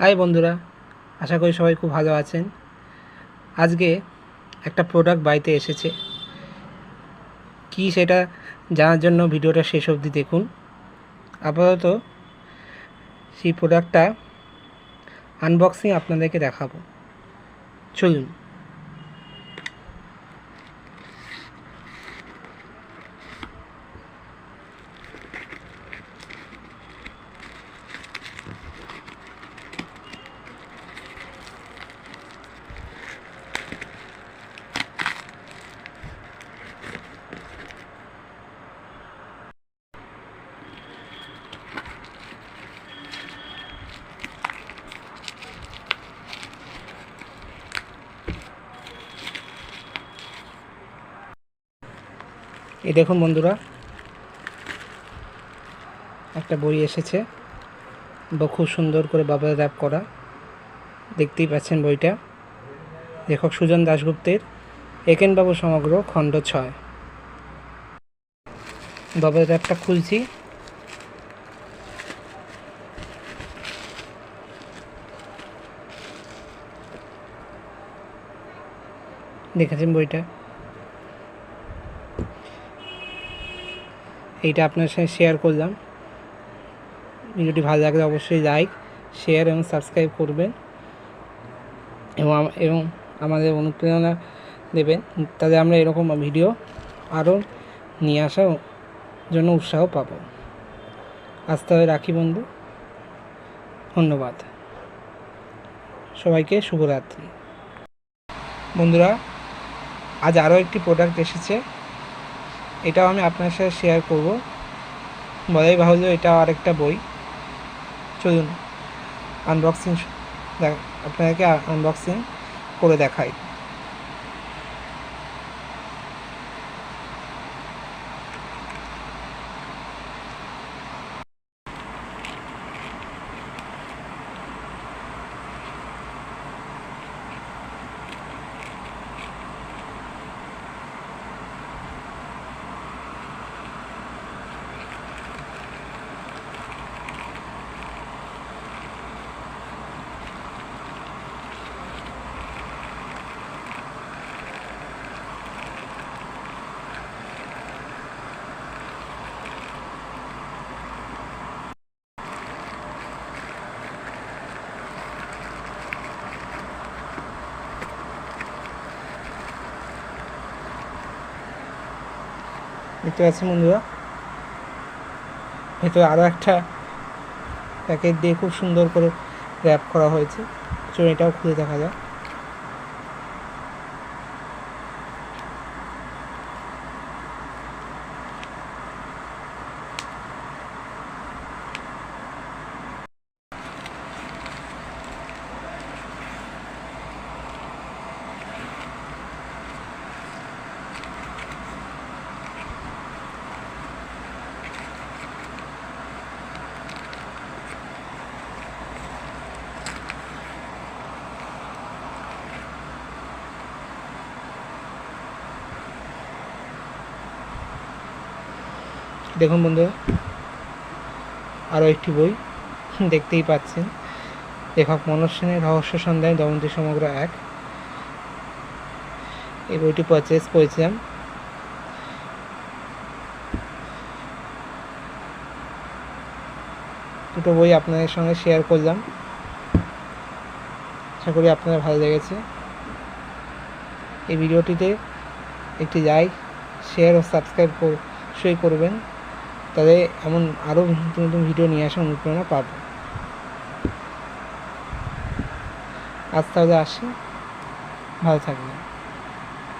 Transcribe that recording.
High বন্ধুরা। আশা করি সবাই খুব ভালো আছেন। আজকে একটা প্রোডাক্ট বাড়িতে এসেছে। কি সেটা জানার জন্য ভিডিওটা শেষ অবধি দেখুন। আপাতত সেই প্রোডাক্টটা আনবক্সিং আপনাদেরকে দেখাবো। চলুন। এই দেখুন বন্ধুরা, একটা বই এসেছে বা খুব সুন্দর করে বাবল র্যাপ করা। দেখতেই পাচ্ছেন বইটা। লেখক সুজন দাশগুপ্তের, একেনবাবু সমগ্র খণ্ড ছয়। বাবল র্যাপটা খুলছি। দেখেছেন বইটা? এইটা আপনার সাথে শেয়ার করলাম। ভিডিওটি ভালো লাগলে অবশ্যই লাইক শেয়ার এবং সাবস্ক্রাইব করবেন। এবং এবং আমাদের অনুপ্রেরণা দেবেন। তাহলে আমরা এরকম ভিডিও আরও নিয়ে আসার জন্য উৎসাহ পাবো। আজ তবে রাখি বন্ধু। ধন্যবাদ। সবাইকে শুভরাত্রি। বন্ধুরা, আজ আরও একটি প্রোডাক্ট এসেছে। এটাও আমি আপনার সাথে শেয়ার করব। বলাই বাহুল্য এটা আরেকটা বই। চলুন আনবক্সিং আপনাকে আনবক্সিং করে দেখাই। দেখতে পাচ্ছেন বন্ধুরা? ভেতরে আরও একটা প্যাকেট দিয়ে খুব সুন্দর করে র্যাপ করা হয়েছে। চুরিটাও খুলে দেখা যায়। দেখুন বন্ধুরা আরও একটি বই দেখতেই পাচ্ছেন। লেখক মনোজ সেনের রহস্য সন্ধান দমন্তী সমগ্র এক। এই বইটি পারচেস করেছিলাম। দুটো বই আপনাদের সঙ্গে শেয়ার করলাম। আশা করি আপনাদের ভালো লেগেছে। এই ভিডিওটিতে একটি লাইক শেয়ার ও সাবস্ক্রাইব অবশ্যই করবেন। তাহলে এমন আরও নতুন নতুন ভিডিও নিয়ে আসার অনুপ্রেরণা পাব। আজ তাহলে আসি। ভালো থাকবেন।